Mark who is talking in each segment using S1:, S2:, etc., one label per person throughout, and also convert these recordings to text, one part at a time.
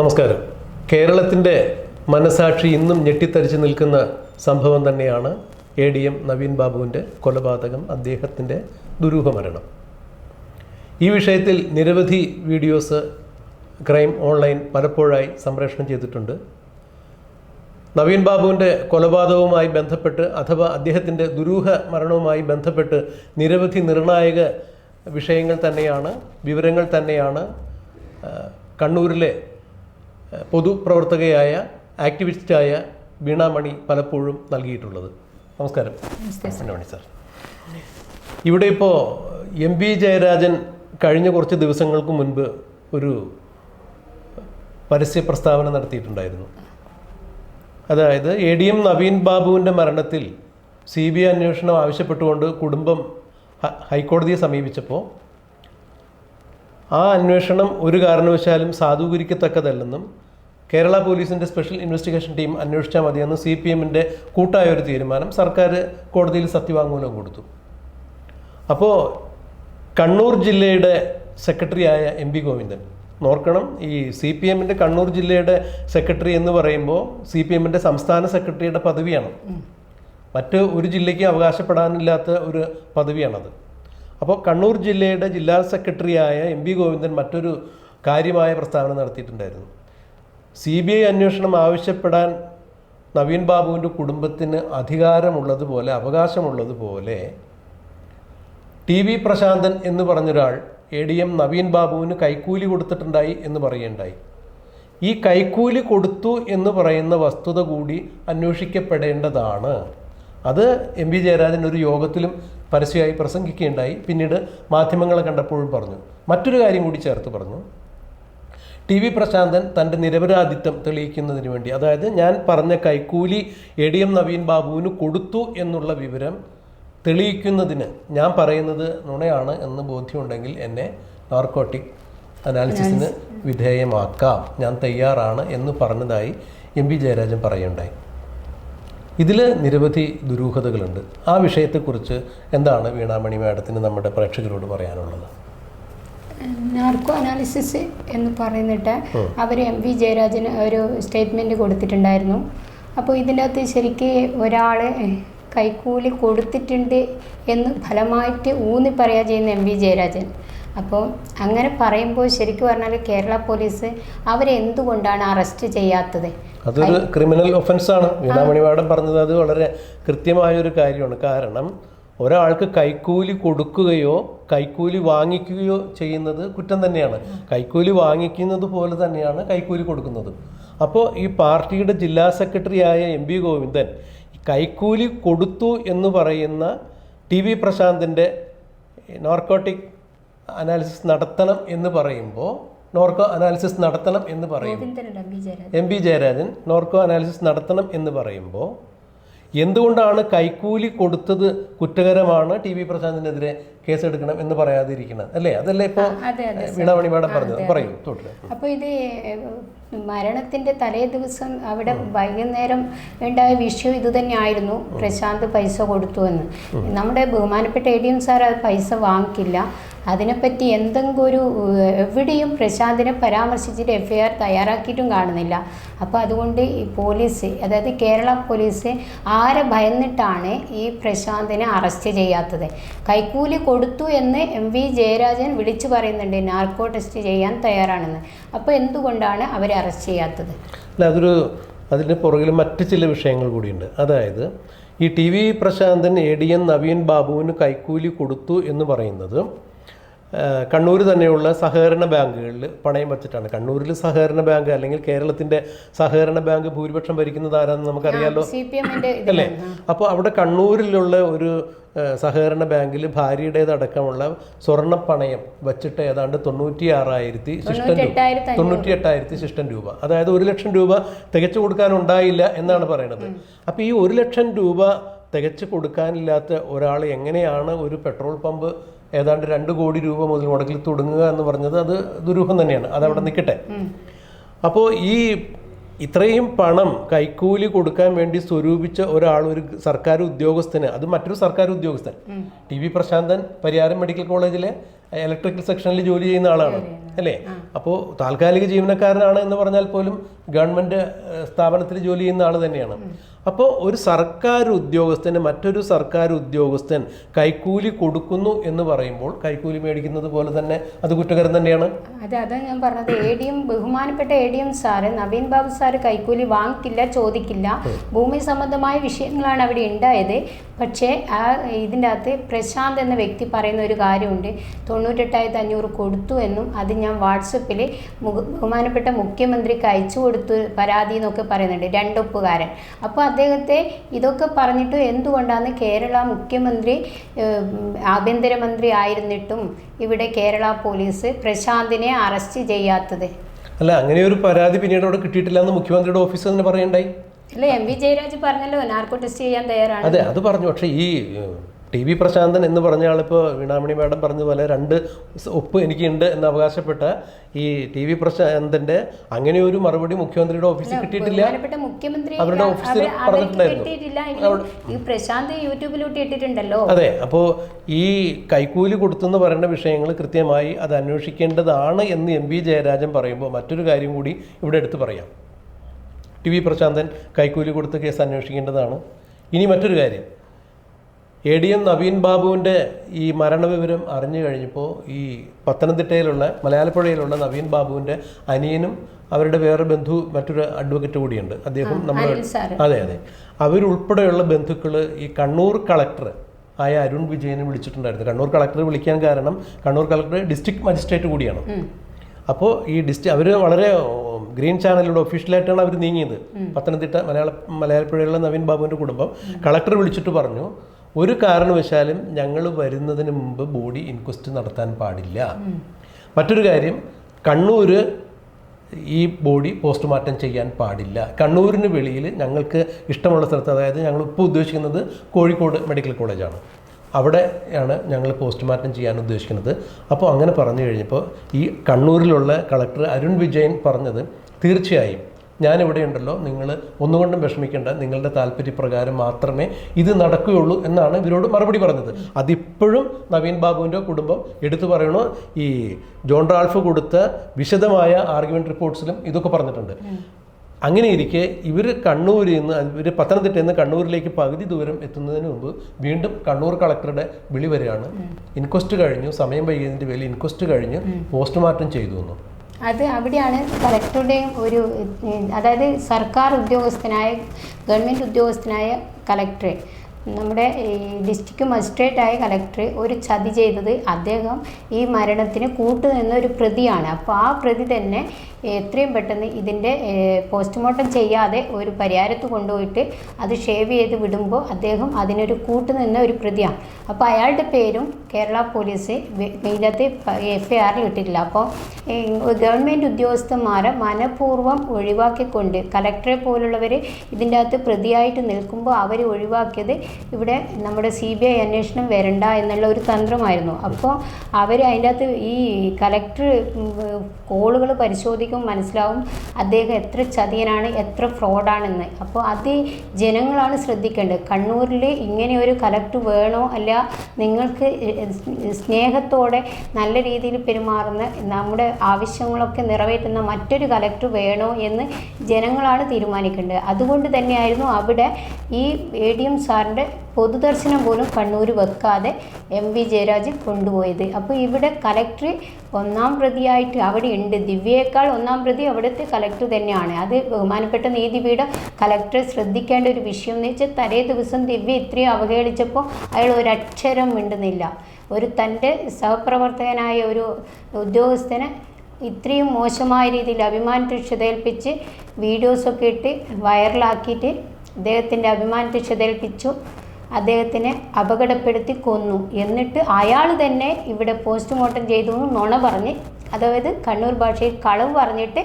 S1: നമസ്കാരം. കേരളത്തിന്റെ മനസാക്ഷി ഇന്നും ഞെട്ടിത്തരിച്ചു നിൽക്കുന്ന സംഭവം തന്നെയാണ് എ ഡി എം നവീൻ ബാബുവിന്റെ കൊലപാതകം അദ്ദേഹത്തിന്റെ ദുരൂഹ മരണം ഈ വിഷയത്തിൽ നിരവധി വീഡിയോസ് ക്രൈം ഓൺലൈൻ പലപ്പോഴായി സംപ്രേഷണം ചെയ്തിട്ടുണ്ട്. നവീൻ ബാബുവിന്റെ കൊലപാതകവുമായി ബന്ധപ്പെട്ട് അഥവാ അദ്ദേഹത്തിന്റെ ദുരൂഹ മരണവുമായി ബന്ധപ്പെട്ട് നിരവധി നിർണായക വിഷയങ്ങൾ തന്നെയാണ് വിവരങ്ങൾ തന്നെയാണ് കണ്ണൂരിലെ പൊതുപ്രവർത്തകയായ ആക്ടിവിസ്റ്റായ വീണാമണി പലപ്പോഴും നൽകിയിട്ടുള്ളത്. നമസ്കാരം. വീണാമണി സാർ. ഇവിടെ ഇപ്പോൾ എം പി ജയരാജൻ കഴിഞ്ഞ കുറച്ച് ദിവസങ്ങൾക്ക് മുൻപ് ഒരു പരസ്യ പ്രസ്താവന നടത്തിയിട്ടുണ്ടായിരുന്നു. അതായത് എ ഡി എം നവീൻ ബാബുവിന്റെ മരണത്തിൽ സി ബി ഐ അന്വേഷണം ആവശ്യപ്പെട്ടുകൊണ്ട് കുടുംബം ഹൈക്കോടതിയെ സമീപിച്ചപ്പോൾ ആ അന്വേഷണം ഒരു കാരണവശാലും സാധൂകരിക്കത്തക്കതല്ലെന്നും കേരള പോലീസിന്റെ സ്പെഷ്യൽ ഇൻവെസ്റ്റിഗേഷൻ ടീം അന്വേഷിച്ചാൽ മതിയെന്ന് സി പി എമ്മിന്റെ കൂട്ടായ ഒരു തീരുമാനം സർക്കാർ കോടതിയിൽ സത്യവാങ്മൂലം കൊടുത്തു. അപ്പോൾ കണ്ണൂർ ജില്ലയുടെ സെക്രട്ടറിയായ എം പി ഗോവിന്ദൻ നോർക്കണം ഈ സി പി എമ്മിന്റെ കണ്ണൂർ ജില്ലയുടെ സെക്രട്ടറി എന്ന് പറയുമ്പോൾ സി പി എമ്മിന്റെ സംസ്ഥാന സെക്രട്ടറിയുടെ പദവിയാണ് മറ്റ് ഒരു ജില്ലയ്ക്ക് അവകാശപ്പെടാനില്ലാത്ത ഒരു പദവിയാണത്. അപ്പോൾ കണ്ണൂർ ജില്ലയുടെ ജില്ലാ സെക്രട്ടറിയായ എം പി ഗോവിന്ദൻ മറ്റൊരു കാര്യമായ പ്രസ്താവന നടത്തിയിട്ടുണ്ടായിരുന്നു. സി ബി ഐ അന്വേഷണം ആവശ്യപ്പെടാൻ നവീൻ ബാബുവിന്റെ കുടുംബത്തിന് അധികാരമുള്ളതുപോലെ അവകാശമുള്ളതുപോലെ ടി വി പ്രശാന്തൻ എന്ന് പറഞ്ഞൊരാൾ എ ഡി എം നവീൻ ബാബുവിന് കൈക്കൂലി കൊടുത്തിട്ടുണ്ടായി എന്ന് പറയുകയുണ്ടായി. ഈ കൈക്കൂലി കൊടുത്തു എന്ന് പറയുന്ന വസ്തുത കൂടി അന്വേഷിക്കപ്പെടേണ്ടതാണ്. അത് എം വി ജയരാജൻ ഒരു യോഗത്തിലും പരസ്യമായി പ്രസംഗിക്കുകയുണ്ടായി. പിന്നീട് മാധ്യമങ്ങളെ കണ്ടപ്പോഴും പറഞ്ഞു. മറ്റൊരു കാര്യം കൂടി ചേർത്ത് പറഞ്ഞു. ടി വി പ്രശാന്തൻ തന്റെ നിരപരാധിത്വം തെളിയിക്കുന്നതിന് വേണ്ടി അതായത് ഞാൻ പറഞ്ഞ കൈക്കൂലി എ ഡി എം നവീൻ ബാബുവിന് കൊടുത്തു എന്നുള്ള വിവരം തെളിയിക്കുന്നതിന് ഞാൻ പറയുന്നത് നുണയാണ് എന്ന് ബോധ്യമുണ്ടെങ്കിൽ എന്നെ നാർക്കോട്ടിക് അനാലിസിസിന് വിധേയമാക്കാം. ഞാൻ തയ്യാറാണ് എന്ന് പറഞ്ഞതായി എം പി ജയരാജൻ പറയുണ്ടായി ഇതിൽ നിരവധി ദുരൂഹതകളുണ്ട്. ആ വിഷയത്തെക്കുറിച്ച് എന്താണ് വീണാമണി മാഡത്തിന് നമ്മുടെ പ്രേക്ഷകരോട് പറയാനുള്ളത്?
S2: നാർക്കോ അനാലിസിസ് എന്ന് പറയുന്നിട്ട് അവർ എം വി ജയരാജന് ഒരു സ്റ്റേറ്റ്മെന്റ് കൊടുത്തിട്ടുണ്ടായിരുന്നു. അപ്പോൾ ഇതിന്റെ അകത്ത് ശരിക്ക് ഒരാൾ കൈക്കൂലി കൊടുത്തിട്ടുണ്ട് എന്ന് ഫലമായിട്ട് ഊന്നി പറയുക ചെയ്യുന്ന എം വി ജയരാജൻ. അപ്പോൾ അങ്ങനെ പറയുമ്പോൾ ശരിക്കും പറഞ്ഞാൽ കേരള പോലീസ് അവരെ എന്തുകൊണ്ടാണ് അറസ്റ്റ് ചെയ്യാത്തത്?
S1: അതൊരു ക്രിമിനൽ ഒഫൻസാണ്. വീണാമണി മാഡം പറഞ്ഞത് അത് വളരെ കൃത്യമായ ഒരു കാര്യമാണ്. കാരണം ഒരാൾക്ക് കൈക്കൂലി കൊടുക്കുകയോ കൈക്കൂലി വാങ്ങിക്കുകയോ ചെയ്യുന്നത് കുറ്റം തന്നെയാണ്. കൈക്കൂലി വാങ്ങിക്കുന്നത് പോലെ തന്നെയാണ് കൈക്കൂലി കൊടുക്കുന്നത്. അപ്പോൾ ഈ പാർട്ടിയുടെ ജില്ലാ സെക്രട്ടറിയായ എം പി ഗോവിന്ദൻ കൈക്കൂലി കൊടുത്തു എന്ന് പറയുന്ന ടി വി പ്രശാന്തിന്റെ നോർക്കോട്ടിക് അനാലിസിസ് നടത്തണം എന്ന് പറയുമ്പോൾ നോർക്കോ അനാലിസിസ് നടത്തണം എന്ന് പറയും
S2: M
S1: P Jayarajan. Narco analysis നടത്തണം എന്ന് പറയുമ്പോൾ എന്തുകൊണ്ടാണ് കൈക്കൂലി കൊടുത്തത് കുറ്റകരമാണ് ടി വി പ്രശാന്തിനെതിരെ കേസെടുക്കണം എന്ന് പറയാതിരിക്കണം അല്ലേ? അതല്ലേ ഇപ്പോൾ വീണാമണി മാഡം പറഞ്ഞത്. പറയൂ തുടരെ
S2: അപ്പോൾ ഇത് മരണത്തിന്റെ തലേ ദിവസം അവിടെ വൈകുന്നേരം ഉണ്ടായ വിഷയം ഇത് തന്നെയായിരുന്നു. പ്രശാന്ത് പൈസ കൊടുത്തു എന്ന്. നമ്മുടെ ബഹുമാനപ്പെട്ട എ ഡി എം സാർ അത് പൈസ വാങ്ങിക്കില്ല. അതിനെപ്പറ്റി എന്തെങ്കിലും ഒരു എവിടെയും പ്രശാന്തിനെ പരാമർശിച്ചിട്ട് എഫ് ഐ ആർ തയ്യാറാക്കിയിട്ടും കാണുന്നില്ല. അപ്പോൾ അതുകൊണ്ട് ഈ പോലീസ് അതായത് കേരള പോലീസ് ആരെ ഭയന്നിട്ടാണ് ഈ പ്രശാന്തിനെ അറസ്റ്റ് ചെയ്യാത്തത്. കൈക്കൂലി കൊടുത്തു എന്ന് എം വി ജയരാജൻ വിളിച്ചു പറയുന്നുണ്ട് നാർക്കോ ടെസ്റ്റ് ചെയ്യാൻ തയ്യാറാണെന്ന്. അപ്പോൾ എന്തുകൊണ്ടാണ് അവരെ അറസ്റ്റ് ചെയ്യാത്തത്?
S1: അല്ല അതൊരു അതിന് പുറകിൽ മറ്റ് ചില വിഷയങ്ങൾ കൂടിയുണ്ട്. അതായത് ഈ T V Prashanthan A D N Naveen ബാബുവിന് കൈക്കൂലി കൊടുത്തു എന്ന് പറയുന്നത് കണ്ണൂർ തന്നെയുള്ള സഹകരണ ബാങ്കുകളിൽ പണയം വച്ചിട്ടാണ്. കണ്ണൂരിൽ സഹകരണ ബാങ്ക് അല്ലെങ്കിൽ കേരളത്തിന്റെ സഹകരണ ബാങ്ക് ഭൂരിപക്ഷം ഭരിക്കുന്നത് ആരാന്ന് നമുക്കറിയാലോ? അല്ലേ? അപ്പോൾ അവിടെ കണ്ണൂരിലുള്ള ഒരു സഹകരണ ബാങ്കിൽ ഭാര്യയുടേതടക്കമുള്ള സ്വർണ പണയം വച്ചിട്ട് ഏതാണ്ട് തൊണ്ണൂറ്റി ആറായിരത്തി ശിഷ്ടം രൂപ തൊണ്ണൂറ്റി എട്ടായിരത്തി ശിഷ്ടം രൂപ. അതായത് ഒരു ലക്ഷം രൂപ തികച്ചു കൊടുക്കാനുണ്ടായില്ല എന്നാണ് പറയുന്നത് അപ്പോൾ ഈ ഒരു ലക്ഷം രൂപ തികച്ചു കൊടുക്കാനില്ലാത്ത ഒരാൾ എങ്ങനെയാണ് ഒരു പെട്രോൾ പമ്പ് ഏതാണ്ട് രണ്ട് കോടി രൂപ മുതൽ മുടക്കിൽ തുടങ്ങുക എന്ന് പറഞ്ഞത് അത് ദുരൂഹം തന്നെയാണ്. അതവിടെ നിൽക്കട്ടെ. അപ്പോൾ ഈ ഇത്രയും പണം കൈക്കൂലി കൊടുക്കാൻ വേണ്ടി സ്വരൂപിച്ച ഒരാൾ ഒരു സർക്കാർ ഉദ്യോഗസ്ഥന് അത് മറ്റൊരു സർക്കാർ ഉദ്യോഗസ്ഥൻ T V Prashanthan Pariyaram medical കോളേജിലെ ഇലക്ട്രിക്കൽ സെക്ഷനിൽ ജോലി ചെയ്യുന്ന ആളാണ് അല്ലേ? അപ്പോൾ താൽക്കാലിക ജീവനക്കാരനാണ് എന്ന് പറഞ്ഞാൽ പോലും ഗവൺമെന്റ് സ്ഥാപനത്തിൽ ജോലി ചെയ്യുന്ന ആൾ തന്നെയാണ്. അപ്പോൾ ഒരു സർക്കാർ ഉദ്യോഗസ്ഥന് മറ്റൊരു സർക്കാർ ഉദ്യോഗസ്ഥൻ കൈക്കൂലി കൊടുക്കുന്നു എന്ന് പറയുമ്പോൾ കൈക്കൂലി മേടിക്കുന്നത് പോലെ തന്നെ അത് കുറ്റകരം തന്നെയാണ്?
S2: അത് അതാ ഞാൻ പറഞ്ഞത്. എ ഡി എം ബഹുമാനപ്പെട്ട A D M sir Naveen Babu sir കൈക്കൂലി വാങ്ങിക്കില്ല ചോദിക്കില്ല. ഭൂമി സംബന്ധമായ വിഷയങ്ങളാണ് അവിടെ ഉണ്ടായത്. പക്ഷേ ആ ഇതിന്റെ അകത്ത് പ്രശാന്ത് എന്ന വ്യക്തി പറയുന്ന ഒരു കാര്യമുണ്ട്. തൊണ്ണൂറ്റെട്ടായിരത്തി അഞ്ഞൂറ് കൊടുത്തു എന്നും അത് ഞാൻ വാട്സപ്പിൽ ബഹുമാനപ്പെട്ട മുഖ്യമന്ത്രിക്ക് അയച്ചു കൊടുത്തു പരാതി എന്നൊക്കെ പറയുന്നുണ്ട് രണ്ടൊപ്പുകാരൻ അപ്പോൾ അദ്ദേഹത്തെ ഇതൊക്കെ പറഞ്ഞിട്ട് എന്തുകൊണ്ടാണ് കേരള മുഖ്യമന്ത്രി ആഭ്യന്തരമന്ത്രി ആയിരുന്നിട്ടും ഇവിടെ കേരള പോലീസ് പ്രശാന്തിനെ അറസ്റ്റ് ചെയ്യാത്തത്?
S1: അല്ല അങ്ങനെ ഒരു പരാതി പിന്നീട് അവിടെ കിട്ടിയിട്ടില്ല എന്ന് മുഖ്യമന്ത്രിയുടെ ഓഫീസ് തന്നെ പറയണ്ടായി
S2: അല്ല എം വി ജയരാജ് പറഞ്ഞല്ലോ നാർക്കോ ടെസ്റ്റ് ചെയ്യാൻ തയ്യാറാണ്.
S1: അതെ അത് പറഞ്ഞു. പക്ഷേ ഈ ടി വി പ്രശാന്തൻ എന്ന് പറഞ്ഞ ആളിപ്പോൾ വീണാമണി മാഡം പറഞ്ഞ പോലെ രണ്ട് ഒപ്പ് എനിക്കുണ്ട് എന്ന് അവകാശപ്പെട്ട ഈ ടി വി പ്രശാന്തന്റെ അങ്ങനെ ഒരു മറുപടി മുഖ്യമന്ത്രിയുടെ ഓഫീസിൽ കിട്ടിയിട്ടില്ല. അവരുടെ ഓഫീസിൽ പറഞ്ഞിട്ടുണ്ടായിരുന്നു.
S2: ഈ പ്രശാന്ത് യൂട്യൂബിലൂട്ട് ഇട്ടിട്ടുണ്ടല്ലോ
S1: അതെ അപ്പോൾ ഈ കൈക്കൂലി കൊടുത്തെന്ന് പറയുന്ന വിഷയങ്ങൾ കൃത്യമായി അത് അന്വേഷിക്കേണ്ടതാണ് എന്ന് എം വി ജയരാജൻ പറയുമ്പോൾ മറ്റൊരു കാര്യം കൂടി ഇവിടെ എടുത്തു പറയാം. ടി വി പ്രശാന്തൻ കൈക്കൂലി കൊടുത്ത കേസ് അന്വേഷിക്കേണ്ടതാണ്. ഇനി മറ്റൊരു കാര്യം. എ ഡി എം നവീൻ ബാബുവിന്റെ ഈ മരണവിവരം അറിഞ്ഞു കഴിഞ്ഞപ്പോൾ ഈ പത്തനംതിട്ടയിലുള്ള മലയാളപ്പുഴയിലുള്ള നവീൻ ബാബുവിന്റെ അനിയനും അവരുടെ വേറെ ബന്ധു മറ്റൊരു അഡ്വക്കേറ്റ് കൂടിയുണ്ട്. അദ്ദേഹം നമ്മൾ അതെ അതെ. അവരുൾപ്പെടെയുള്ള ബന്ധുക്കൾ ഈ കണ്ണൂർ കളക്ടർ ആയ അരുൺ വിജയനെ വിളിച്ചിട്ടുണ്ടായിരുന്നു. കണ്ണൂർ കളക്ടർ വിളിക്കാൻ കാരണം കണ്ണൂർ കളക്ടർ ഡിസ്ട്രിക്ട് മജിസ്ട്രേറ്റ് കൂടിയാണ്. അപ്പോൾ ഈ ഡിസ്ട്രി അവർ വളരെ ഗ്രീൻ ചാനലിലൂടെ ഒഫീഷ്യലായിട്ടാണ് അവർ നീങ്ങിയത്. പത്തനംതിട്ട മലയാള മലയാളപ്പുഴയിലുള്ള നവീൻ ബാബുവിന്റെ കുടുംബം. കളക്ടർ വിളിച്ചിട്ട് പറഞ്ഞു ഒരു കാരണവശാലും ഞങ്ങൾ വരുന്നതിന് മുമ്പ് ബോഡി ഇൻക്വസ്റ്റ് നടത്താൻ പാടില്ല. മറ്റൊരു കാര്യം കണ്ണൂർ ഈ ബോഡി പോസ്റ്റ്മോർട്ടം ചെയ്യാൻ പാടില്ല. കണ്ണൂരിന് വെളിയിൽ ഞങ്ങൾക്ക് ഇഷ്ടമുള്ള സ്ഥലത്ത് അതായത് ഞങ്ങൾ ഇപ്പോൾ ഉദ്ദേശിക്കുന്നത് കോഴിക്കോട് മെഡിക്കൽ കോളേജാണ്. അവിടെയാണ് ഞങ്ങൾ പോസ്റ്റ്മോർട്ടം ചെയ്യാൻ ഉദ്ദേശിക്കുന്നത്. അപ്പോൾ അങ്ങനെ പറഞ്ഞു കഴിഞ്ഞപ്പോൾ ഈ കണ്ണൂരിലുള്ള കളക്ടർ അരുൺ വിജയൻ പറഞ്ഞത് തീർച്ചയായും ഞാനിവിടെ ഉണ്ടല്ലോ നിങ്ങൾ ഒന്നുകൊണ്ടും വിഷമിക്കേണ്ട നിങ്ങളുടെ താല്പര്യപ്രകാരം മാത്രമേ ഇത് നടക്കുകയുള്ളൂ എന്നാണ് ഇവരോട് മറുപടി പറഞ്ഞത്. അതിപ്പോഴും നവീൻ ബാബുവിന്റെ കുടുംബം എടുത്തു പറയണോ ഈ ജോൺ റാൾഫ് കൊടുത്ത വിശദമായ ആർഗ്യുമെന്റ് റിപ്പോർട്ട്സിലും ഇതൊക്കെ പറഞ്ഞിട്ടുണ്ട്. അങ്ങനെ ഇരിക്കെ ഇവർ കണ്ണൂരിൽ നിന്ന് ഇവർ പത്തനംതിട്ടയിൽ നിന്ന് കണ്ണൂരിലേക്ക് പകുതി ദൂരം എത്തുന്നതിന് മുമ്പ് വീണ്ടും കണ്ണൂർ കളക്ടറുടെ വിളി വരികയാണ്. ഇൻക്വസ്റ്റ് കഴിഞ്ഞു സമയം വൈകിയതിന്റെ പേരിൽ ഇൻക്വസ്റ്റ് കഴിഞ്ഞ് പോസ്റ്റ്മോർട്ടം ചെയ്തു എന്ന്.
S2: അത് അവിടെയാണ് കളക്ടറുടെയും ഒരു അതായത് സർക്കാർ ഉദ്യോഗസ്ഥനായ ഗവൺമെന്റ് ഉദ്യോഗസ്ഥനായ കളക്ടർ നമ്മുടെ ഈ ഡിസ്ട്രിക്ട് ആയ കളക്ടർ ഒരു ചതി ചെയ്തത് അദ്ദേഹം ഈ മരണത്തിന് കൂട്ടുനിന്ന ഒരു പ്രതിയാണ്. അപ്പോൾ ആ പ്രതി തന്നെ എത്രയും പെട്ടെന്ന് ഇതിന്റെ പോസ്റ്റ്മോർട്ടം ചെയ്യാതെ ഒരു പരിഹാരത്ത് കൊണ്ടുപോയിട്ട് അത് ഷേവ് ചെയ്ത് വിടുമ്പോൾ അദ്ദേഹം അതിനൊരു കൂട്ടുനിന്ന ഒരു പ്രതിയാണ്. അപ്പോൾ അയാളുടെ പേരും കേരള പോലീസ് ഇതിനകത്ത് എഫ് ഐ ആറിൽ ഇട്ടിട്ടില്ല. അപ്പോൾ ഗവൺമെന്റ് ഉദ്യോഗസ്ഥന്മാരെ മനഃപൂർവം ഒഴിവാക്കിക്കൊണ്ട് കലക്ടറെ പോലുള്ളവർ ഇതിന്റെ അകത്ത് പ്രതിയായിട്ട് നിൽക്കുമ്പോൾ അവർ ഒഴിവാക്കിയത് ഇവിടെ നമ്മുടെ സി ബി ഐ അന്വേഷണം വരണ്ട എന്നുള്ള ഒരു തന്ത്രമായിരുന്നു. അപ്പോൾ അവർ അതിന്റെ അകത്ത് ഈ കലക്ടർ കോളുകൾ പരിശോധിക്കുമ്പോൾ മനസ്സിലാവും അദ്ദേഹം എത്ര ചതിയനാണ് എത്ര ഫ്രോഡാണെന്ന്. അപ്പോൾ അത് ജനങ്ങളാണ് ശ്രദ്ധിക്കേണ്ടത്. കണ്ണൂരിൽ ഇങ്ങനെ ഒരു കലക്ടർ വേണോ അല്ല നിങ്ങൾക്ക് സ്നേഹത്തോടെ നല്ല രീതിയിൽ പെരുമാറുന്ന നമ്മുടെ ആവശ്യങ്ങളൊക്കെ നിറവേറ്റുന്ന മറ്റൊരു കലക്ടർ വേണോ എന്ന് ജനങ്ങളാണ് തീരുമാനിക്കേണ്ടത്. അതുകൊണ്ട് തന്നെയായിരുന്നു അവിടെ ഈ എ ഡി എം സാറിന്റെ പൊതുദർശനം പോലും കണ്ണൂർ വെക്കാതെ എം വി ജയരാജ് കൊണ്ടുപോയത്. അപ്പോൾ ഇവിടെ കലക്ടർ ഒന്നാം പ്രതിയായിട്ട് അവിടെ ഉണ്ട് ദിവ്യയേക്കാൾ ഒന്നാം പ്രതി അവിടുത്തെ കലക്ടർ തന്നെയാണ്. അത് ബഹുമാനപ്പെട്ട നീതിപീഠം കലക്ടർ ശ്രദ്ധിക്കേണ്ട ഒരു വിഷയം എന്ന് വെച്ചാൽ തലേ ദിവസം ദിവ്യ ഇത്രയും അവഹേളിച്ചപ്പോൾ അയാൾ ഒരക്ഷരം മിണ്ടുന്നില്ല. ഒരു തന്റെ സഹപ്രവർത്തകനായ ഒരു ഉദ്യോഗസ്ഥനെ ഇത്രയും മോശമായ രീതിയിൽ അഭിമാനത്തെ ക്ഷതേൽപ്പിച്ച് വീഡിയോസൊക്കെ ഇട്ട് വൈറലാക്കിയിട്ട് അദ്ദേഹത്തിന്റെ അഭിമാനത്തെ ക്ഷതേൽപ്പിച്ചു അദ്ദേഹത്തിനെ അപകടപ്പെടുത്തി കൊന്നു. എന്നിട്ട് അയാൾ തന്നെ ഇവിടെ പോസ്റ്റ്മോർട്ടം ചെയ്തു എന്ന് നുണ പറഞ്ഞ് അതായത് കണ്ണൂർ ഭാഷയിൽ കളവ് പറഞ്ഞിട്ട്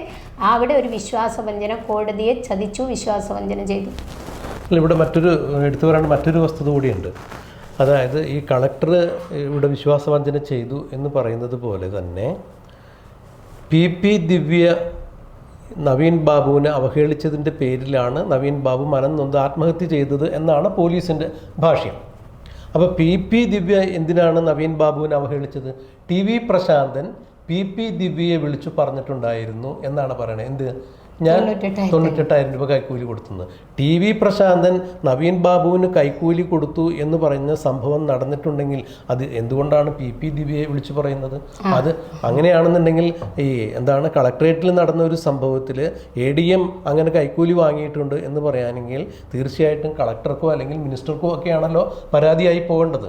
S2: അവിടെ ഒരു വിശ്വാസവഞ്ചന കോടതിയെ ചതിച്ചു വിശ്വാസവഞ്ചന ചെയ്തു.
S1: ഇവിടെ മറ്റൊരു എടുത്തു പറയേണ്ട മറ്റൊരു വസ്തുത കൂടിയുണ്ട്. അതായത് ഈ കളക്ടർ ഇവിടെ വിശ്വാസവഞ്ചന ചെയ്തു എന്ന് പറയുന്നത് പോലെ തന്നെ പി പി ദിവ്യ നവീൻ ബാബുവിനെ അവഹേളിച്ചതിന്റെ പേരിലാണ് നവീൻ ബാബു മനം നൊന്ത് ആത്മഹത്യ ചെയ്തത് എന്നാണ് പോലീസിന്റെ ഭാഷ്യം. അപ്പോൾ പി പി ദിവ്യ എന്തിനാണ് നവീൻ ബാബുവിനെ അവഹേളിച്ചത്? T V Prashanthan P P ദിവ്യയെ വിളിച്ചു പറഞ്ഞിട്ടുണ്ടായിരുന്നു എന്നാണ് പറയുന്നത് എന്ത്? ഞാൻ. തൊണ്ണൂറ്റെട്ടായിരം രൂപ കൈക്കൂലി കൊടുത്തുന്നത് ടി വി പ്രശാന്തൻ നവീൻ ബാബുവിന് കൈക്കൂലി കൊടുത്തു എന്ന് പറയുന്ന സംഭവം നടന്നിട്ടുണ്ടെങ്കിൽ അത് എന്തുകൊണ്ടാണ് പി പി ദിവ്യയെ വിളിച്ചു പറയുന്നത്? അത് അങ്ങനെയാണെന്നുണ്ടെങ്കിൽ ഈ എന്താണ് കളക്ട്രേറ്റിൽ നടന്ന ഒരു സംഭവത്തിൽ എ ഡി എം അങ്ങനെ കൈക്കൂലി വാങ്ങിയിട്ടുണ്ട് എന്ന് പറയാനെങ്കിൽ തീർച്ചയായിട്ടും കളക്ടർക്കോ അല്ലെങ്കിൽ മിനിസ്റ്റർക്കോ ഒക്കെയാണല്ലോ പരാതിയായി പോകേണ്ടത്.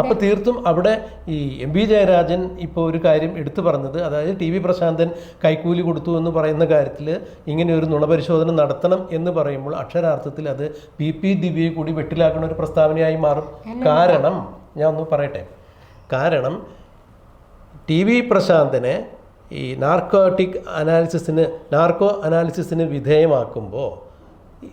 S1: അപ്പോൾ തീർത്തും അവിടെ ഈ എം ബി ജയരാജൻ ഇപ്പോൾ ഒരു കാര്യം എടുത്തു പറഞ്ഞത്. അതായത് ടി വി പ്രശാന്തൻ കൈക്കൂലി കൊടുത്തു എന്ന് പറയുന്ന കാര്യത്തിൽ ഇങ്ങനെ ഒരു നുണപരിശോധന നടത്തണം എന്ന് പറയുമ്പോൾ അക്ഷരാർത്ഥത്തിൽ അത് പി പി ദിവ്യയെ കൂടി വെട്ടിലാക്കുന്ന ഒരു പ്രസ്താവനയായി മാറും. കാരണം ഞാൻ ഒന്ന് പറയട്ടെ. കാരണം ടി വി പ്രശാന്തനെ ഈ നാർക്കോട്ടിക് അനാലിസിസിന് നാർക്കോ അനാലിസിസിന് വിധേയമാക്കുമ്പോൾ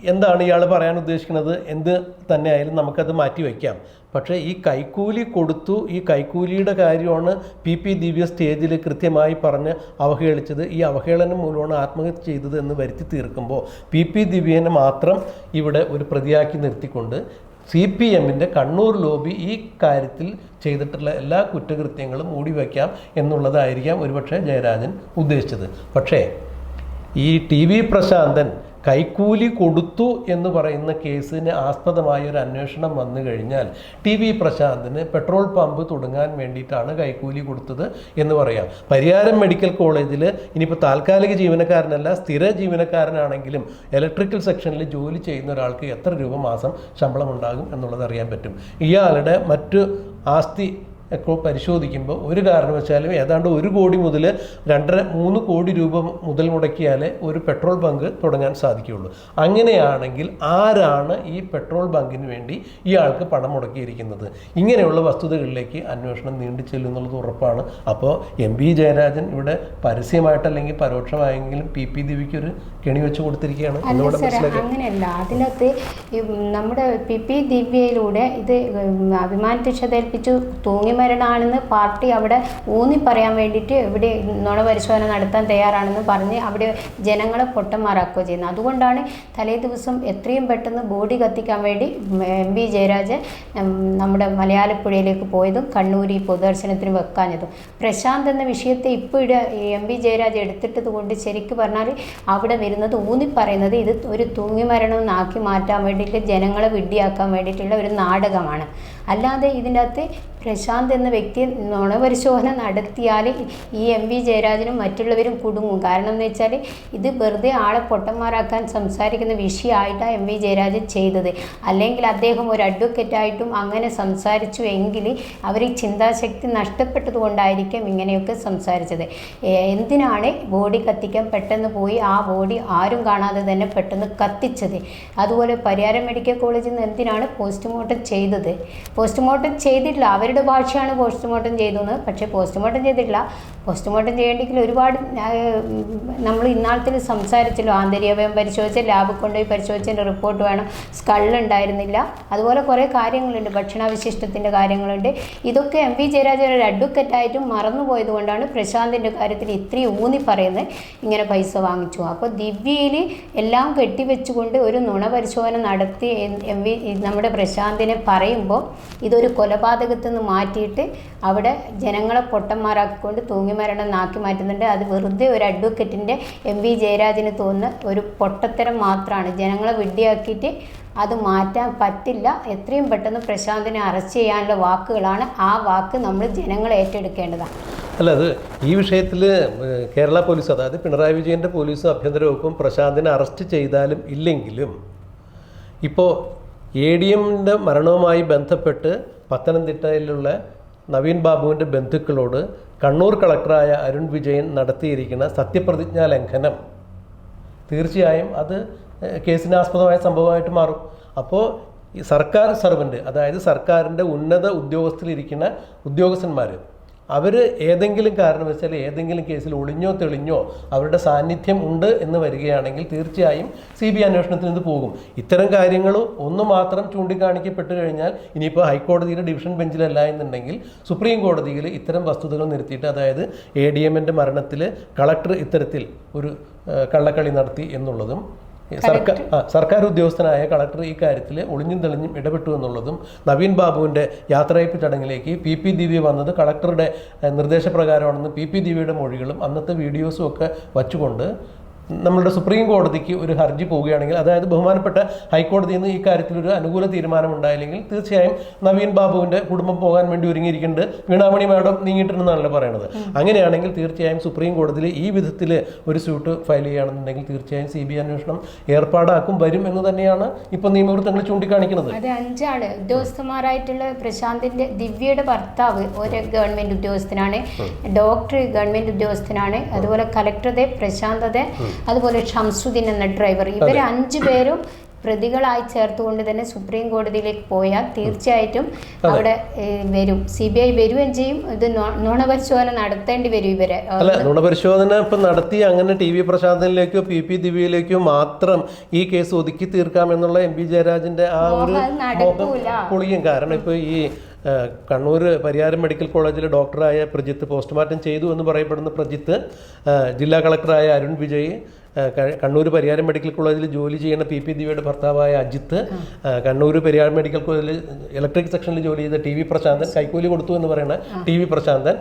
S1: എന്താണ് ഇയാൾ പറയാൻ ഉദ്ദേശിക്കുന്നത്? എന്ത് തന്നെ ആയാലും നമുക്കത് മാറ്റി വയ്ക്കാം. പക്ഷേ ഈ കൈക്കൂലി കൊടുത്തു ഈ കൈക്കൂലിയുടെ കാര്യമാണ് പി. പി. ദിവ്യ സ്റ്റേജിൽ കൃത്യമായി പറഞ്ഞ് അവഹേളിച്ചത്. ഈ അവഹേളനം മൂലമാണ് ആത്മഹത്യ ചെയ്തത് എന്ന് വരുത്തി തീർക്കുമ്പോൾ പി. പി. ദിവ്യനെ മാത്രം ഇവിടെ ഒരു പ്രതിയാക്കി നിർത്തിക്കൊണ്ട് സി. പി. എമ്മിന്റെ കണ്ണൂർ ലോബി ഈ കാര്യത്തിൽ ചെയ്തിട്ടുള്ള എല്ലാ കുറ്റകൃത്യങ്ങളും മൂടി മൂടിവെക്കാം എന്നുള്ളതായിരിക്കാം ഒരുപക്ഷെ ജയരാജൻ ഉദ്ദേശിച്ചത്. പക്ഷേ ഈ ടി വി പ്രശാന്തൻ കൈക്കൂലി കൊടുത്തു എന്ന് പറയുന്ന കേസിന് ആസ്പദമായ ഒരു അന്വേഷണം വന്നു കഴിഞ്ഞാൽ ടി വി പ്രശാന്തിന് പെട്രോൾ പമ്പ് തുടങ്ങാൻ വേണ്ടിയിട്ടാണ് കൈക്കൂലി കൊടുത്തത് എന്ന് പറയാം. പരിയാരം മെഡിക്കൽ കോളേജിൽ ഇനിയിപ്പോൾ താൽക്കാലിക ജീവനക്കാരനല്ല സ്ഥിര ജീവനക്കാരനാണെങ്കിലും ഇലക്ട്രിക്കൽ സെക്ഷനിൽ ജോലി ചെയ്യുന്ന ഒരാൾക്ക് എത്ര രൂപ മാസം ശമ്പളം ഉണ്ടാകും എന്നുള്ളത് അറിയാൻ പറ്റും. ഇയാളുടെ മറ്റ് ആസ്തി ഒക്കെ പരിശോധിക്കുമ്പോൾ ഒരു കാരണവശാലും ഏതാണ്ട് ഒരു കോടി മുതൽ രണ്ടര മൂന്ന് കോടി രൂപ മുതൽ മുടക്കിയാലേ ഒരു പെട്രോൾ ബങ്ക് തുടങ്ങാൻ സാധിക്കുകയുള്ളൂ. അങ്ങനെയാണെങ്കിൽ ആരാണ് ഈ പെട്രോൾ ബങ്കിന് വേണ്ടി ഇയാൾക്ക് പണം മുടക്കിയിരിക്കുന്നത്? ഇങ്ങനെയുള്ള വസ്തുതകളിലേക്ക് അന്വേഷണം നീണ്ടു ചെല്ലും എന്നുള്ളത് ഉറപ്പാണ്. അപ്പോൾ എം പി ജയരാജൻ ഇവിടെ പരസ്യമായിട്ടല്ലെങ്കിൽ പരോക്ഷമായെങ്കിലും പി പി ദേവിക്ക് ഒരു കെണി വെച്ച് കൊടുത്തിരിക്കുകയാണ്.
S2: അങ്ങനെയല്ല. അതിനകത്ത് നമ്മുടെ പി പി ദിവ്യയിലൂടെ ഇത് അഭിമാനത്തിക്ഷതേൽപ്പിച്ചു തൂങ്ങിമരണമാണെന്ന് പാർട്ടി അവിടെ ഊന്നി പറയാൻ വേണ്ടിയിട്ട് ഇവിടെ നുണ പരിശോധന നടത്താൻ തയ്യാറാണെന്ന് പറഞ്ഞ് അവിടെ ജനങ്ങളെ പൊട്ടന്മാരാക്കുകയോ ചെയ്യുന്നത് അതുകൊണ്ടാണ് തലേ ദിവസം എത്രയും പെട്ടെന്ന് ബോഡി കത്തിക്കാൻ വേണ്ടി എം വി ജയരാജൻ നമ്മുടെ മലയാളപ്പുഴയിലേക്ക് പോയതും കണ്ണൂരി പൊതുദർശനത്തിന് വെക്കാഞ്ഞതും. പ്രശാന്ത് എന്ന വിഷയത്തെ ഇപ്പോൾ ഇവിടെ എം വി ജയരാജ് എടുത്തിട്ടത് കൊണ്ട് ശരിക്കും പറഞ്ഞാൽ അവിടെ വരുന്നത് ഊന്നി പറയുന്നത് ഇത് ഒരു തൂങ്ങിമരണം എന്നാക്കി മാറ്റാൻ വേണ്ടിയിട്ട് ജനങ്ങളെ വിഡ്ഢിയാക്കാൻ വേണ്ടിയിട്ടുള്ള ഒരു നാടകമാണ്. അല്ലാതെ ഇതിന്റെ അകത്ത് പ്രശാന്ത് എന്ന വ്യക്തി നുണപരിശോധന നടത്തിയാൽ ഈ എം വി ജയരാജനും മറ്റുള്ളവരും കുടുങ്ങും. കാരണം എന്ന് വെച്ചാൽ ഇത് വെറുതെ ആളെ പൊട്ടന്മാരാക്കാൻ സംസാരിക്കുന്ന വിഷയമായിട്ടാണ് എം വി ജയരാജൻ ചെയ്തത്. അല്ലെങ്കിൽ അദ്ദേഹം ഒരു അഡ്വക്കറ്റായിട്ടും അങ്ങനെ സംസാരിച്ചു എങ്കിൽ അവർ ചിന്താശക്തി നഷ്ടപ്പെട്ടത് കൊണ്ടായിരിക്കും ഇങ്ങനെയൊക്കെ സംസാരിച്ചത്. എന്തിനാണ് ബോഡി കത്തിക്കാൻ പെട്ടെന്ന് പോയി ആ ബോഡി ആരും കാണാതെ തന്നെ പെട്ടെന്ന് കത്തിച്ചത്? അതുപോലെ പരിയാരം മെഡിക്കൽ കോളേജിൽ നിന്ന് എന്തിനാണ് പോസ്റ്റ്മോർട്ടം ചെയ്തത്? പോസ്റ്റ്മോർട്ടം ചെയ്തിട്ടില്ല. അവരുടെ ഭാഷയാണ് പോസ്റ്റ്മോർട്ടം ചെയ്തതെന്ന്. പക്ഷേ പോസ്റ്റ്മോർട്ടം ചെയ്തിട്ടില്ല. പോസ്റ്റ്മോർട്ടം ചെയ്യേണ്ടെങ്കിൽ ഒരുപാട് നമ്മൾ ഇന്നാളത്തിൽ സംസാരിച്ചല്ലോ. ആന്തരികവയം പരിശോധിച്ച് ലാബ് കൊണ്ടുപോയി പരിശോധിച്ചതിന്റെ റിപ്പോർട്ട് വേണം. സ്കള്ളുണ്ടായിരുന്നില്ല. അതുപോലെ കുറേ കാര്യങ്ങളുണ്ട്. ഭക്ഷണാവശിഷ്ടത്തിന്റെ കാര്യങ്ങളുണ്ട്. ഇതൊക്കെ എം വി ജയരാജൻ ഒരു അഡ്വക്കറ്റായിട്ടും മറന്നുപോയത് കൊണ്ടാണ് പ്രശാന്തിന്റെ കാര്യത്തിൽ ഇത്രയും ഊന്നി പറയുന്നത്. ഇങ്ങനെ പൈസ വാങ്ങിച്ചു. അപ്പോൾ ദിവ്യയിൽ എല്ലാം കെട്ടിവെച്ചുകൊണ്ട് ഒരു നുണ പരിശോധന നടത്തി എം വി നമ്മുടെ പ്രശാന്തിനെ പറയുമ്പോൾ ഇതൊരു കൊലപാതകത്തിൽ നിന്ന് മാറ്റിയിട്ട് അവിടെ ജനങ്ങളെ പൊട്ടന്മാരാക്കിക്കൊണ്ട് തൂങ്ങിമരണം നാക്കി മാറ്റുന്നുണ്ട്. അത് വെറുതെ ഒരു അഡ്വക്കറ്റിന്റെ എം വി ജയരാജന് തോന്നുന്ന ഒരു പൊട്ടത്തരം മാത്രമാണ്. ജനങ്ങളെ വിഡ്ഢിയാക്കിയിട്ട് അത് മാറ്റാൻ പറ്റില്ല. എത്രയും പെട്ടെന്ന് പ്രശാന്തിനെ അറസ്റ്റ് ചെയ്യാനുള്ള വാക്കുകളാണ് ആ വാക്ക് നമ്മൾ ജനങ്ങൾ ഏറ്റെടുക്കേണ്ടതാണ്.
S1: അല്ല അത് ഈ വിഷയത്തിൽ കേരള പോലീസ് അതായത് പിണറായി വിജയന്റെ പോലീസും ആഭ്യന്തര വകുപ്പും പ്രശാന്തിനെ അറസ്റ്റ് ചെയ്താലും ഇല്ലെങ്കിലും ഇപ്പോൾ എ ഡി എമ്മിന്റെ മരണവുമായി ബന്ധപ്പെട്ട് പത്തനംതിട്ടയിലുള്ള നവീൻ ബാബുവിന്റെ ബന്ധുക്കളോട് കണ്ണൂർ കളക്ടറായ അരുൺ വിജയൻ നടത്തിയിരിക്കുന്ന സത്യപ്രതിജ്ഞാ ലംഘനം. തീർച്ചയായും അത് കേസിനാസ്പദമായ സംഭവമായിട്ട് മാറും. അപ്പോൾ സർക്കാർ സർവന്റ് അതായത് സർക്കാരിന്റെ ഉന്നത ഉദ്യോഗസ്ഥരിരിക്കുന്ന ഉദ്യോഗസ്ഥന്മാർ അവർ ഏതെങ്കിലും കാരണവശാൽ ഏതെങ്കിലും കേസിൽ ഒളിഞ്ഞോ തെളിഞ്ഞോ അവരുടെ സാന്നിധ്യം ഉണ്ട് എന്ന് വരികയാണെങ്കിൽ തീർച്ചയായും സി ബി അന്വേഷണത്തിന് ഇത് പോകും. ഇത്തരം കാര്യങ്ങൾ ഒന്ന് മാത്രം ചൂണ്ടിക്കാണിക്കപ്പെട്ട് കഴിഞ്ഞാൽ ഇനിയിപ്പോൾ ഹൈക്കോടതിയുടെ ഡിവിഷൻ ബെഞ്ചിലല്ല എന്നുണ്ടെങ്കിൽ സുപ്രീം കോടതിയിൽ ഇത്തരം വസ്തുതകൾ നിർത്തിയിട്ട് അതായത് എ ഡി എമ്മിന്റെ മരണത്തിൽ കളക്ടർ ഇത്തരത്തിൽ ഒരു കള്ളക്കളി നടത്തി എന്നുള്ളതും സർക്കാർ സർക്കാർ ഉദ്യോഗസ്ഥനായ കളക്ടർ ഈ കാര്യത്തിൽ ഒളിഞ്ഞും തെളിഞ്ഞും ഇടപെട്ടു എന്നുള്ളതും നവീൻ ബാബുവിന്റെ യാത്രയപ്പ് ചടങ്ങിലേക്ക് പി പി ദിവ്യ വന്നത് കളക്ടറുടെ നിർദ്ദേശപ്രകാരമാണെന്ന് പി പി ദിവ്യയുടെ മൊഴികളും അന്നത്തെ വീഡിയോസും ഒക്കെ വച്ചുകൊണ്ട് നമ്മളുടെ സുപ്രീം കോടതിക്ക് ഒരു ഹർജി പോവുകയാണെങ്കിൽ അതായത് ബഹുമാനപ്പെട്ട ഹൈക്കോടതിയിൽ നിന്ന് ഈ കാര്യത്തിൽ ഒരു അനുകൂല തീരുമാനം ഉണ്ടായില്ലെങ്കിൽ തീർച്ചയായും നവീൻ ബാബുവിന്റെ കുടുംബം പോകാൻ വേണ്ടി ഒരുങ്ങിയിരിക്കുന്നുണ്ട്. വീണാമണി മാഡം നീങ്ങിയിട്ടുണ്ടെന്നാണല്ലോ പറയണത്. അങ്ങനെയാണെങ്കിൽ തീർച്ചയായും സുപ്രീം കോടതിയിൽ ഈ വിധത്തിൽ ഒരു സ്യൂട്ട് ഫയൽ ചെയ്യുകയാണെന്നുണ്ടെങ്കിൽ തീർച്ചയായും സി ബി അന്വേഷണം ഏർപ്പാടാക്കും വരും എന്ന് തന്നെയാണ് ഇപ്പോൾ നിയമവൃത്തങ്ങൾ ചൂണ്ടിക്കാണിക്കുന്നത്.
S2: അത് അഞ്ചാൾ. ഉദ്യോഗസ്ഥന്മാരായിട്ടുള്ള പ്രശാന്തിന്റെ ദിവ്യയുടെ ഭർത്താവ് ഒരു ഗവൺമെന്റ് ഉദ്യോഗസ്ഥനാണ്. ഡോക്ടർ ഗവൺമെന്റ് ഉദ്യോഗസ്ഥനാണ്. അതുപോലെ കലക്ടറുടെ പ്രശാന്തതെ അതുപോലെ ഷംസുദ്ദീൻ എന്ന ഡ്രൈവർ ഇവർ അഞ്ചു പേരും പ്രതികളായി ചേർത്തുകൊണ്ട് തന്നെ സുപ്രീം കോടതിയിലേക്ക് പോയാൽ തീർച്ചയായിട്ടും അവിടെ വരും. സി ബി ഐ വരികയും ചെയ്യും. ഇത് നുണപരിശോധന നടത്തേണ്ടി വരും ഇവരെ.
S1: അല്ല നുണപരിശോധന ഇപ്പം നടത്തി അങ്ങനെ ടി വി പ്രശാന്തനിലേക്കോ പി പി ദിവ്യയിലേക്കോ മാത്രം ഈ കേസ് ഒതുക്കി തീർക്കാം എന്നുള്ള എം പി ജയരാജന്റെ ആ ഒരു പൊളിയും. കാരണം ഇപ്പൊ ഈ കണ്ണൂർ പരിയാരം മെഡിക്കൽ കോളേജിലെ ഡോക്ടറായ പ്രജിത്ത് പോസ്റ്റ്മോർട്ടം ചെയ്തു എന്ന് പറയപ്പെടുന്ന പ്രജിത്ത് ജില്ലാ കളക്ടറായ അരുൺ വിജയ് കണ്ണൂർ പരിയാരം മെഡിക്കൽ കോളേജിൽ ജോലി ചെയ്യുന്ന പി പി ദിവ്യയുടെ ഭർത്താവായ അജിത്ത് കണ്ണൂർ പരിയാരം മെഡിക്കൽ കോളേജിൽ ഇലക്ട്രിക് സെക്ഷനിൽ ജോലി ചെയ്ത ടി വി പ്രശാന്തൻ കൈക്കൂലി കൊടുത്തു എന്ന് പറയുന്ന T V Prashanthan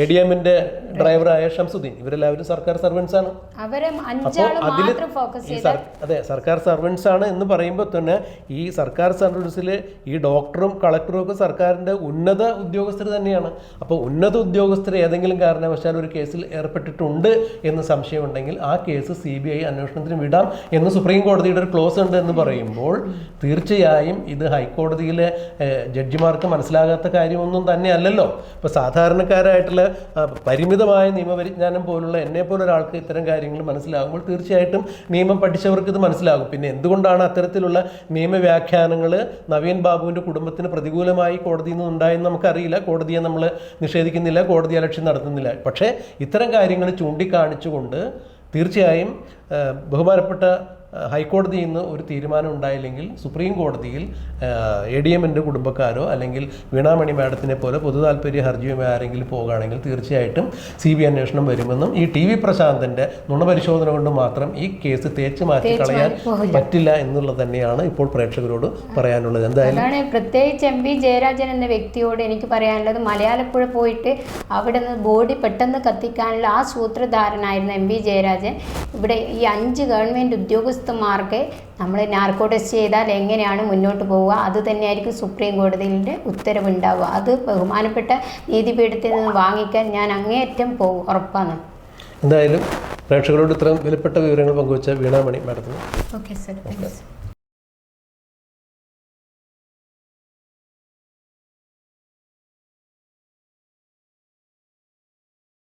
S1: A D എമ്മിന്റെ ഡ്രൈവറായ ഷംസുദ്ദീൻ. ഇവരെല്ലാവരും സർക്കാർ സർവൻസ് ആണ്. അപ്പോൾ അതിൽ അതെ സർക്കാർ സർവൻസ് ആണ് എന്ന് പറയുമ്പോൾ തന്നെ ഈ സർക്കാർ സർവൻസിൽ ഈ ഡോക്ടറും കളക്ടറും ഒക്കെ സർക്കാരിന്റെ ഉന്നത ഉദ്യോഗസ്ഥർ തന്നെയാണ്. അപ്പോൾ ഉന്നത ഉദ്യോഗസ്ഥർ ഏതെങ്കിലും കാരണവശാൽ ഒരു കേസിൽ ഏർപ്പെട്ടിട്ടുണ്ട് എന്ന് സംശയമുണ്ടെങ്കിൽ ആ കേസ് സി ബി ഐ അന്വേഷണത്തിന് വിടാം എന്ന് സുപ്രീം കോടതിയുടെ ഒരു ക്ലോസ് ഉണ്ട് എന്ന് പറയുമ്പോൾ തീർച്ചയായും ഇത് ഹൈക്കോടതിയിലെ ജഡ്ജിമാർക്ക് മനസ്സിലാകാത്ത കാര്യമൊന്നും തന്നെ അല്ലല്ലോ ഇപ്പോൾ സാധാരണക്കാരായിട്ടുള്ള പരിമിതമായ നിയമപരിജ്ഞാനം പോലുള്ള എന്നെ പോലെ ഒരാൾക്ക് ഇത്തരം കാര്യങ്ങൾ മനസ്സിലാകുമ്പോൾ തീർച്ചയായിട്ടും നിയമം പഠിച്ചവർക്ക് ഇത് മനസ്സിലാകും. പിന്നെ എന്തുകൊണ്ടാണ് അത്തരത്തിലുള്ള നിയമവ്യാഖ്യാനങ്ങൾ നവീൻ ബാബുവിന്റെ കുടുംബത്തിന് പ്രതികൂലമായി കോടതിയിൽ നിന്ന് ഉണ്ടായെന്ന് നമുക്കറിയില്ല. കോടതിയെ നമ്മൾ നിഷേധിക്കുന്നില്ല കോടതി അലക്ഷ്യം നടത്തുന്നില്ല. പക്ഷേ ഇത്തരം കാര്യങ്ങൾ ചൂണ്ടിക്കാണിച്ചുകൊണ്ട് തീർച്ചയായും ബഹുമാനപ്പെട്ട ഹൈക്കോടതിയിൽ നിന്ന് ഒരു തീരുമാനം ഉണ്ടായില്ലെങ്കിൽ സുപ്രീം കോടതിയിൽ എ ഡി എമ്മിന്റെ കുടുംബക്കാരോ അല്ലെങ്കിൽ വീണാമണി മാഡത്തിനെ പോലെ പൊതു താല്പര്യ ഹർജിയുമായി ആരെങ്കിലും പോകുകയാണെങ്കിൽ തീർച്ചയായിട്ടും സി ബി അന്വേഷണം വരുമെന്നും ഈ ടി വി പ്രശാന്തിന്റെ നുണപരിശോധന കൊണ്ട് മാത്രം ഈ കേസ് തേച്ച് മാറ്റി കളയാൻ പറ്റില്ല എന്നുള്ളത് തന്നെയാണ് ഇപ്പോൾ പ്രേക്ഷകരോട് പറയാനുള്ളത്. എന്തായാലും
S2: പ്രത്യേകിച്ച് എം വി ജയരാജൻ എന്ന വ്യക്തിയോട് എനിക്ക് പറയാനുള്ളത്. മലയാളപ്പുഴ പോയിട്ട് അവിടെ നിന്ന് ബോഡി പെട്ടെന്ന് കത്തിക്കാനുള്ള ആ സൂത്രധാരനായിരുന്നു എം വി ജയരാജൻ. ഇവിടെ ഈ അഞ്ച് ഗവൺമെന്റ് ഉദ്യോഗസ്ഥന്മാർക്ക് നമ്മൾ നാർക്കോ ടെസ്റ്റ് ചെയ്താൽ എങ്ങനെയാണ് മുന്നോട്ട് പോവുക? അത് തന്നെയായിരിക്കും സുപ്രീം കോടതിയുടെ ഉത്തരവുണ്ടാവുക. അത് ബഹുമാനപ്പെട്ട നീതിപീഠത്തിൽ നിന്ന് വാങ്ങിക്കാൻ ഞാൻ അങ്ങേയറ്റം പോകും ഉറപ്പാണ്.
S1: എന്തായാലും പ്രേക്ഷകരോട് ഇത്രയും വിലപ്പെട്ട വിവരങ്ങൾ പങ്കുവച്ച വീണാമണി മാഡത്തിന്
S2: ഓക്കെ സാർ.